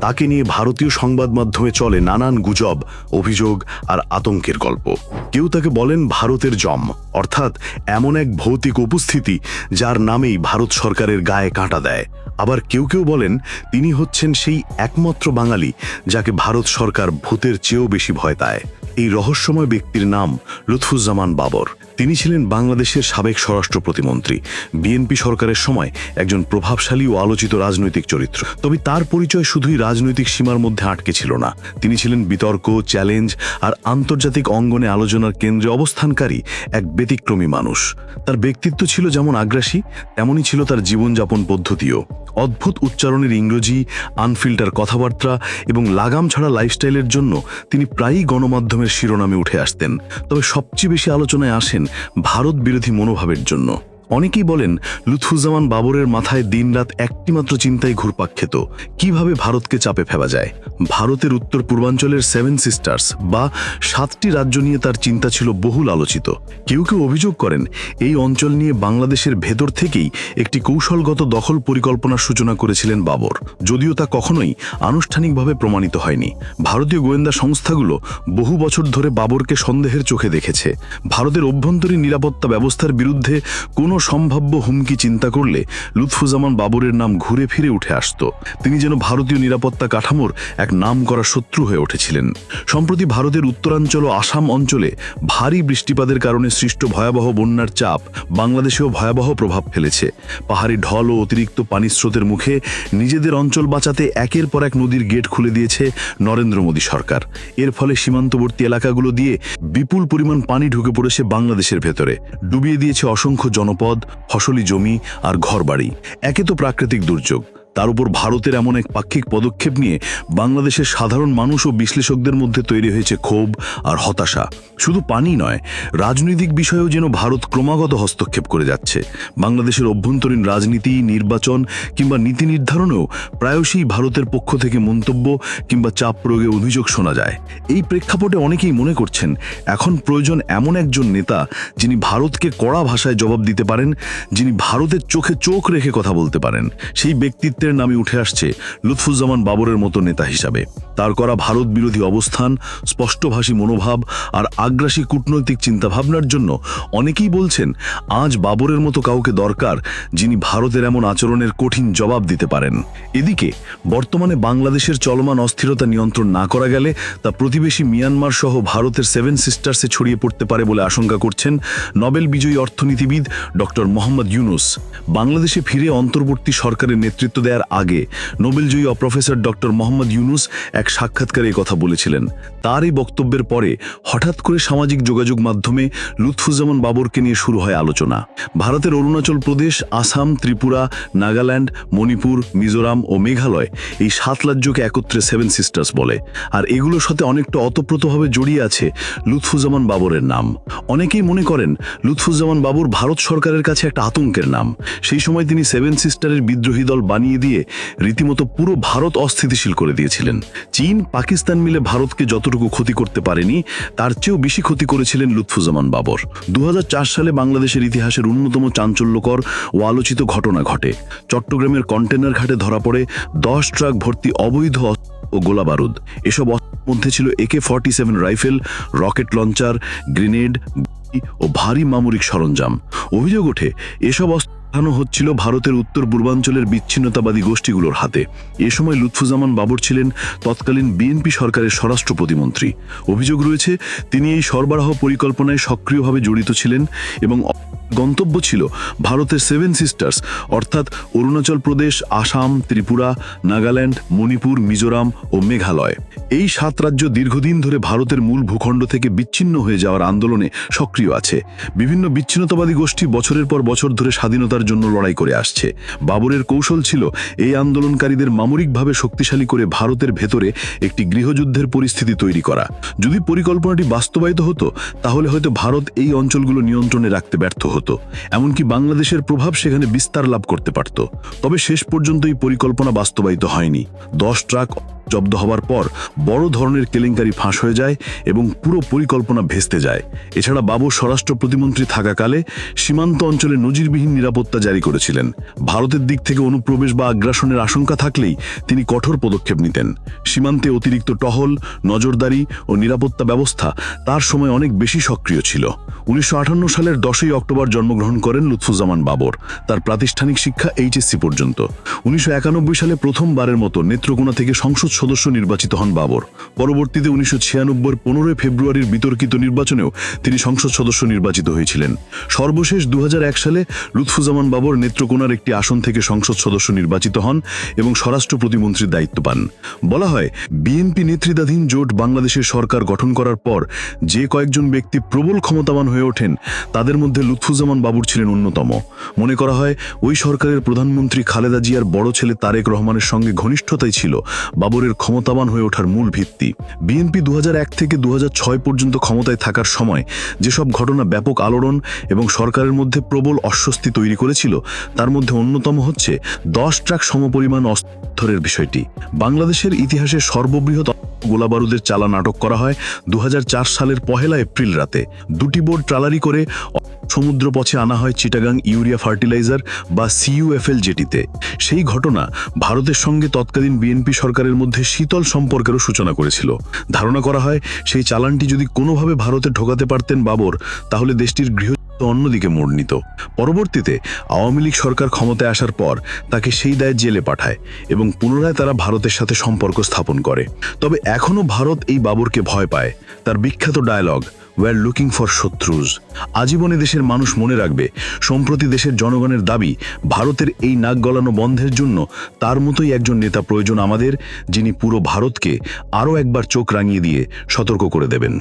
তাকে নিয়ে ভারতীয় সংবাদ মাধ্যমে চলে নানান গুজব, অভিযোগ আর আতঙ্কের গল্প। কেউ তাকে বলেন ভারতের জম। অর্থাৎ এমন এক ভৌতিক উপস্থিতি যার নামেই ভারত সরকারের গায়ে কাঁটা দেয়। আবার কেউ কেউ বলেন তিনি হচ্ছেন সেই একমাত্র বাঙালি যাকে ভারত সরকার ভূতের চেয়েও বেশি ভয় পায়। এই রহস্যময় ব্যক্তির নাম লুৎফুজ্জামান বাবর। তিনি ছিলেন বাংলাদেশের সাবেক স্বরাষ্ট্র প্রতিমন্ত্রী। বিএনপি সরকারের সময় একজন প্রভাবশালী ও আলোচিত রাজনৈতিক চরিত্র। তবে তার পরিচয় শুধুই রাজনৈতিক সীমার মধ্যে আটকে ছিল না। তিনি ছিলেন বিতর্ক, চ্যালেঞ্জ আর আন্তর্জাতিক অঙ্গনে আলোচনার কেন্দ্রে অবস্থানকারী এক ব্যতিক্রমী মানুষ। তার ব্যক্তিত্ব ছিল যেমন আগ্রাসী, তেমনই ছিল তার জীবনযাপন পদ্ধতিও। অদ্ভুত উচ্চারণের ইংরেজি, আনফিল্টার কথাবার্তা এবং লাগাম ছাড়া লাইফস্টাইলের জন্য তিনি প্রায়ই গণমাধ্যমের শিরোনামে উঠে আসতেন। তবে সবচেয়ে বেশি আলোচনায় আসেন ভারত বিরোধী মনোভাবের জন্য। অনেকেই বলেন, লুৎফুজ্জামান বাবরের মাথায় দিনরাত একটিমাত্র চিন্তাই ঘুরপাক খেত। কীভাবে ভারতকে চাপে ফেলা যায়? ভারতের উত্তর পূর্বাঞ্চলের সেভেন সিস্টার্স বা সাতটি রাজ্য নিয়ে তার চিন্তা ছিল বহুল আলোচিত। কেউ কেউ অভিযোগ করেন, এই অঞ্চল নিয়ে বাংলাদেশের ভেতর থেকেই একটি কৌশলগত দখল পরিকল্পনার সূচনা করেছিলেন বাবর। যদিও তা কখনোই আনুষ্ঠানিকভাবে প্রমাণিত হয়নি। ভারতীয় গোয়েন্দা সংস্থাগুলো বহু বছর ধরে বাবরকে সন্দেহের চোখে দেখেছে। ভারতের অভ্যন্তরীণ নিরাপত্তা ব্যবস্থার বিরুদ্ধে কোনো সম্ভাব্য হুমকি চিন্তা করলে লুৎফুজ্জামান বাবরের নাম ঘুরে ফিরে উঠে আসত। তিনি যেন ভারতীয় নিরাপত্তা কাঠামোর এক নাম করা শত্রু হয়ে উঠেছিলেন। সম্প্রতি ভারতের উত্তরাঞ্চল ও আসাম অঞ্চলে ভারী বৃষ্টিপাতের কারণে সৃষ্ট ভয়াবহ বন্যার চাপ বাংলাদেশেও ভয়াবহ প্রভাব ফেলেছে। পাহাড়ি ঢল ও অতিরিক্ত পানির স্রোতের মুখে নিজেদের অঞ্চল বাঁচাতে একের পর এক নদীর গেট খুলে দিয়েছে নরেন্দ্র মোদী সরকার। এর ফলে সীমান্তবর্তী এলাকাগুলো দিয়ে বিপুল পরিমাণ পানি ঢুকে পড়েছে বাংলাদেশের ভেতরে। ডুবিয়ে দিয়েছে অসংখ্য জনপদ ফসলি জমি আর ঘরবাড়ি। একে তো প্রাকৃতিক দুর্যোগ। তার উপর ভারতের এমন এক পাক্ষিক পদক্ষেপ নিয়ে বাংলাদেশের সাধারণ মানুষ ও বিশ্লেষকদের মধ্যে তৈরি হয়েছে ক্ষোভ আর হতাশা। শুধু পানি নয়, রাজনৈতিক বিষয়েও যেন ভারত ক্রমাগত হস্তক্ষেপ করে যাচ্ছে। বাংলাদেশের অভ্যন্তরীণ রাজনীতি, নির্বাচন কিংবা নীতি নির্ধারণেও প্রায়শই ভারতের পক্ষ থেকে মন্তব্য কিংবা চাপ প্রয়োগে অভিযোগ শোনা যায়। এই প্রেক্ষাপটে অনেকেই মনে করছেন, এখন প্রয়োজন এমন একজন নেতা যিনি ভারতকে কড়া ভাষায় জবাব দিতে পারেন, যিনি ভারতের চোখে চোখ রেখে কথা বলতে পারেন। সেই ব্যক্তিত্বের নামে উঠে আসছে লুৎফুজ্জামান বাবরের মতো নেতা হিসাবে। তার করা ভারত বিরোধী অবস্থান, স্পষ্টভাষী মনোভাব আর আগ্রাসী কূটনৈতিক চিন্তাভাবনার জন্য অনেকেই বলছেন, আজ বাবরের মতো কাউকে দরকার যিনি ভারতের এমন আচরণের কঠিন জবাব দিতে পারেন। এদিকে, বর্তমানে বাংলাদেশের চলমান অস্থিরতা নিয়ন্ত্রণ না করা গেলে তা প্রতিবেশী মিয়ানমার সহ ভারতের সেভেন সিস্টার্সে ছড়িয়ে পড়তে পারে বলে আশঙ্কা করছেন নোবেল বিজয়ী অর্থনীতিবিদ ডক্টর মোহাম্মদ ইউনুস। বাংলাদেশে ফিরে অন্তর্বর্তী সরকারের নেতৃত্ব দেওয়ার আগে নোবেলজয়ী প্রফেসর ডক্টর মোহাম্মদ ইউনুস এক সাক্ষাৎকারে কথা বলেছিলেন। তার এই বক্তব্যের পরে হঠাৎ করে সামাজিক যোগাযোগ মাধ্যমে লুৎফুজ্জামান বাবরকে নিয়ে শুরু হয় আলোচনা। ভারতের অরুণাচল প্রদেশ, আসাম, ত্রিপুরা, নাগাল্যান্ড, মণিপুর, মিজোরাম ও মেঘালয় এই সাত রাজ্যকে একত্রে সেভেন সিস্টার্স বলে। আর এগুলোর সাথে অনেকটা অতপ্রতভাবে জড়িয়ে আছে লুৎফুজ্জামান বাবরের নাম। অনেকেই মনে করেন লুৎফুজ্জামান বাবর ভারত সরকারের কাছে একটা আতঙ্কের নাম। সেই সময় তিনি সেভেন সিস্টারের বিদ্রোহী দল বানিয়ে দিয়ে রীতিমতো পুরো ভারত অস্থিতিশীল করে দিয়েছিলেন। চীন, পাকিস্তান মিলে ভারতকে যতটুকু ক্ষতি করতে পারেনি, তার চেয়েও বেশি ক্ষতি করেছিলেন লুৎফুজ্জামান বাবর। দু সালে বাংলাদেশের ইতিহাসের অন্যতম চাঞ্চল্যকর ও আলোচিত ঘটনা ঘটে। চট্টগ্রামের কন্টেনার ঘাটে ধরা পড়ে দশ ট্রাক ভর্তি অবৈধ ও গোলা বারুদ এসব মধ্যে ছিল AK forty seven rifle, rocket launcher, grenade ও ভারী মামরিক সরঞ্জাম। অভিযোগ ওঠে, এসব অস্ত্র পাঠানো হচ্ছিল ভারতের উত্তর পূর্বাঞ্চলের বিচ্ছিন্নতাবাদী গোষ্ঠীগুলোর হাতে। এ সময় লুৎফুজ্জামান বাবর ছিলেন তৎকালীন বিএনপি সরকারের স্বরাষ্ট্র প্রতিমন্ত্রী। অভিযোগ রয়েছে, তিনি এই সরবরাহ পরিকল্পনায় সক্রিয়ভাবে জড়িত ছিলেন এবং গন্তব্য ছিল ভারতের সেভেন সিস্টার্স অর্থাৎ অরুণাচল প্রদেশ, আসাম, ত্রিপুরা, নাগাল্যান্ড, মণিপুর, মিজোরাম ও মেঘালয়। এই সাত রাজ্য দীর্ঘদিন ধরে ভারতের মূল ভূখণ্ড থেকে বিচ্ছিন্ন হয়ে যাওয়ার আন্দোলনে সক্রিয় আছে। বিভিন্ন বিচ্ছিন্নতাবাদী গোষ্ঠী বছরের পর বছর ধরে স্বাধীনতার জন্য লড়াই করে আসছে। বাবরের কৌশল ছিল এই আন্দোলনকারীদের মামরিকভাবে শক্তিশালী করে ভারতের ভেতরে একটি গৃহযুদ্ধের পরিস্থিতি তৈরি করা। যদি পরিকল্পনাটি বাস্তবায়িত হতো, তাহলে হয়তো ভারত এই অঞ্চলগুলো নিয়ন্ত্রণে রাখতে ব্যর্থ হতো। এমনকি বাংলাদেশের প্রভাব সেখানে বিস্তার লাভ করতে পারত। তবে শেষ পর্যন্ত এই পরিকল্পনা বাস্তবায়িত হয়নি। দশ ট্রাক জব্দ হবার পর বড় ধরনের কেলেঙ্কারি ফাঁস হয়ে যায় এবং পুরো পরিকল্পনা ভেস্তে যায়। এছাড়া বাবর স্বরাষ্ট্র প্রতিমন্ত্রী থাকাকালে সীমান্ত অঞ্চলে নজিরবিহীন নিরাপত্তা জারি করেছিলেন। ভারতের দিক থেকে অনুপ্রবেশ বা আগ্রাসনের আশঙ্কা থাকলেই তিনি কঠোর পদক্ষেপ নিতেন। সীমান্তে অতিরিক্ত টহল, নজরদারি ও নিরাপত্তা ব্যবস্থা তার সময় অনেক বেশি সক্রিয় ছিল। উনিশশো আটান্ন সালের দশই অক্টোবর জন্মগ্রহণ করেন লুৎফুজ্জামান বাবর। তার প্রাতিষ্ঠানিক শিক্ষা এইচএসসি পর্যন্ত। উনিশশো একানব্বই সালে প্রথমবারের মতো নেত্রকোনা থেকে সংসদ সদস্য নির্বাচিত হন বাবর। পরবর্তীতে উনিশশো ছিয়ানব্বই পনেরোই ফেব্রুয়ারির বিতর্কিত নির্বাচনেও তিনি সংসদ সদস্য নির্বাচিত হয়েছিলেন। সর্বশেষ দু সালে লুৎফুজ্জামান বাবর নেত্রকোনার একটি আসন থেকে সংসদ সদস্য নির্বাচিত হন এবং স্বরাষ্ট্র প্রতিমন্ত্রীর দায়িত্ব পান। বলা হয়, বিএনপি নেতৃত্বাধীন জোট বাংলাদেশের সরকার গঠন করার পর যে কয়েকজন ব্যক্তি প্রবল ক্ষমতাবান হয়ে ওঠেন, তাদের মধ্যে লুৎফুজ্জামান বাবুর ছিলেন অন্যতম। মনে করা হয়, ওই সরকারের প্রধানমন্ত্রী খালেদা জিয়ার বড় ছেলে তারেক রহমানের সঙ্গে ঘনিষ্ঠতাই ছিল। বাবরের ক্ষমতাবান হয়ে ওঠার মূল ভিত্তি। বিএনপি দু হাজার এক থেকে দু হাজার ছয় পর্যন্ত ক্ষমতায় থাকার সময় যেসব ঘটনা ব্যাপক আলোড়ন এবং সরকারের মধ্যে প্রবল অস্বস্তি তৈরি করেছিল, তার মধ্যে অন্যতম হচ্ছে দশ ট্রাক সমপরিমাণ অস্ত্রের বিষয়টি। বাংলাদেশের ইতিহাসে সর্ববৃহৎ গোলাবারুদের চালান আটক করা হয় দু হাজার চার সালের পহেলা এপ্রিল রাতে। দুটি বোট ট্রালারি করে সমুদ্র পথে আনা হয় চিটাগাং ইউরিয়া ফার্টিলাইজার বা সিইউএফএল জেটিতে। সেই ঘটনা ভারতের সঙ্গে তৎকালীন বিএনপি সরকারের মধ্যে শীতল সম্পর্কেরও সূচনা করেছিল। ধারণা করা হয়, সেই চালানটি যদি কোনোভাবে ভারতে ঢোকাতে পারতেন বাবর, তাহলে দেশটির গৃহ অন্যদিকে মোড় নিত পরবর্তীতে আওয়ামী লীগ সরকার ক্ষমতায় আসার পর তাকে সেই দায়ে জেলে পাঠায় এবং পুনরায় তারা ভারতের সাথে সম্পর্ক স্থাপন করে। তবে এখনও ভারত এই বাবরকে ভয় পায়। তার বিখ্যাত ডায়লগ ওয়ার লুকিং ফর শত্রুজ। আজীবনে দেশের মানুষ মনে রাখবে, সম্প্রতি দেশের জনগণের দাবি, ভারতের এই নাক গলানো বন্ধের জন্য তার মতোই একজন নেতা প্রয়োজন আমাদের, যিনি পুরো ভারতকে আরও একবার চোখ রাঙিয়ে দিয়ে সতর্ক করে দেবেন।